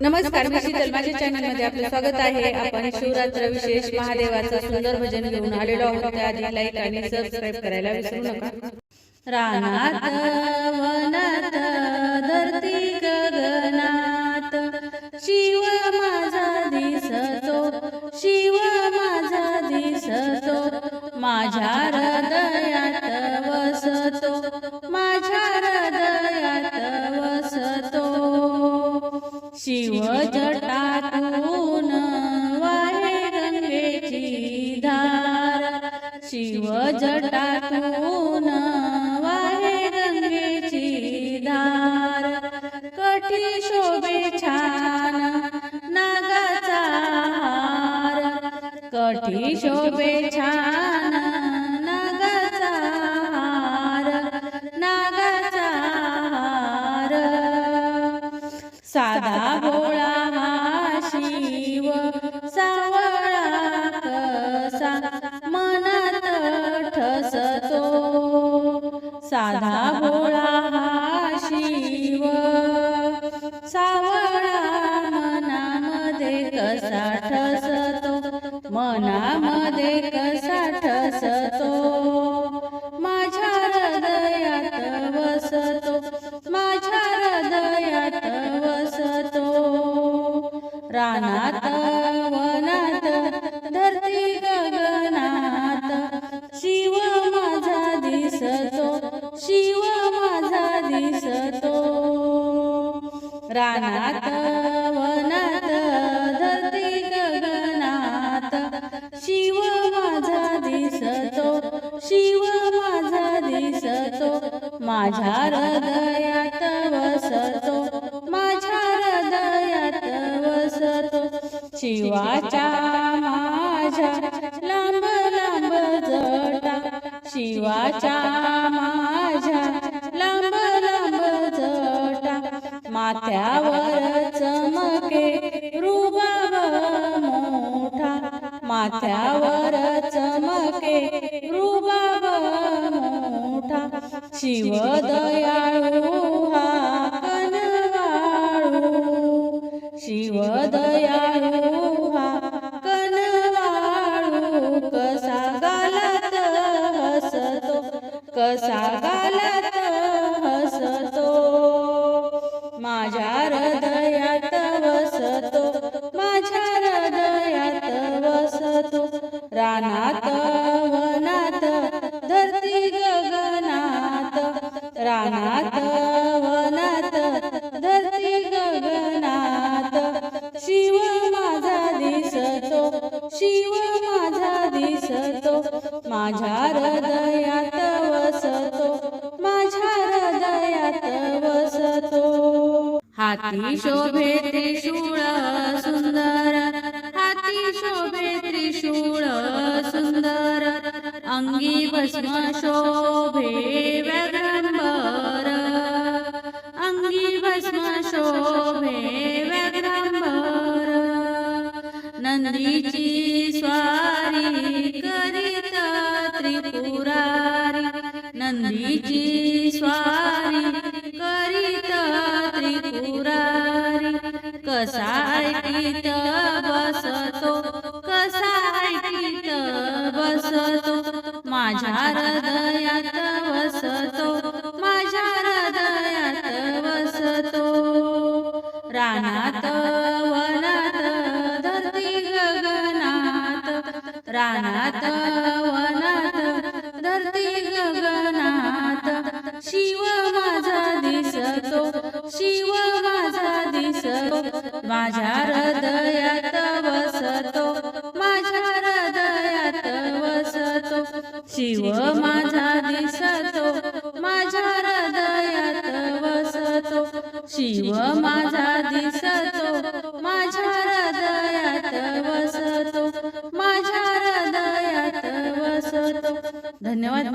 नमस्कार मी शीतल माझ्या चॅनलमध्ये आपलं स्वागत आहे. आपण शिवरात्र विशेष महादेवाचं सुंदर भजन घेऊन आलेलो आहोत. त्याआधी लाईक आणि सबस्क्राईब करायला विसरू नका. रानात वनात धरती गगनात शिव माझा दिसतो शिव माझा दिसतो माझ्या शिव जटातून वाहे गंगेची धार. शिव जटातून वाहे गंगेची धार. कठी शोभे छान नागाचा हार. कठी शोभे छान नागाचा नागाचा साधा साधा भोळा हा शिव. सावळा मनामध्ये कसा ठसतो? मनामध्ये कसा ठसतो? माझ्या हृदयात वसतो. माझ्या हृदयात वसतो. रानात वनात धरती गगनात. शिव माझा दिसतो शिव माझा दिसतो. माझ्या हृदयात वसतो माझ्या हृदयात वसतो. शिवाच्या माझ्या लांब लांब जटा शिवाच्या माथ्यावर चमके रुबाब मोठा. माथ्यावर चमके रुबाब मोठा. शिव दयाळू हा कनवाळू. शिव दयाळू हा कनवाळू. कसा गालात हसतो कसा वसतो माझ्या हृदयात वसतो रानात वनात धरती गगनात. रानात वनात धरती गगनात. शिव माझा दिसतो. शिव माझा दिसतो. माझ्या हृदयात हाती शोभे त्रिशूळ सुंदर हाती शोभे त्रिशूळ सुंदर अंगी भस्म शोभे व्यग्रंबर अंगी भस्म शोभे व्यग्रंबर नंदीची स्वारी करीत त्रिपुरारी नंदीची स्वारी करीत त्रिपुरारी कसा ऐकीत बसतो कसा ऐकीत बसतो माझ्या हृदयात बसतो माझ्या हृदयात बसतो. रानात वनात धरती गगनात रानात माझ्या हृदयात वसतो माझ्या हृदयात वसतो. शिव माझा दिसतो माझ्या हृदयात वसतो. शिव माझा दिसतो माझ्या हृदयात वसतो माझ्या हृदयात वसतो. धन्यवाद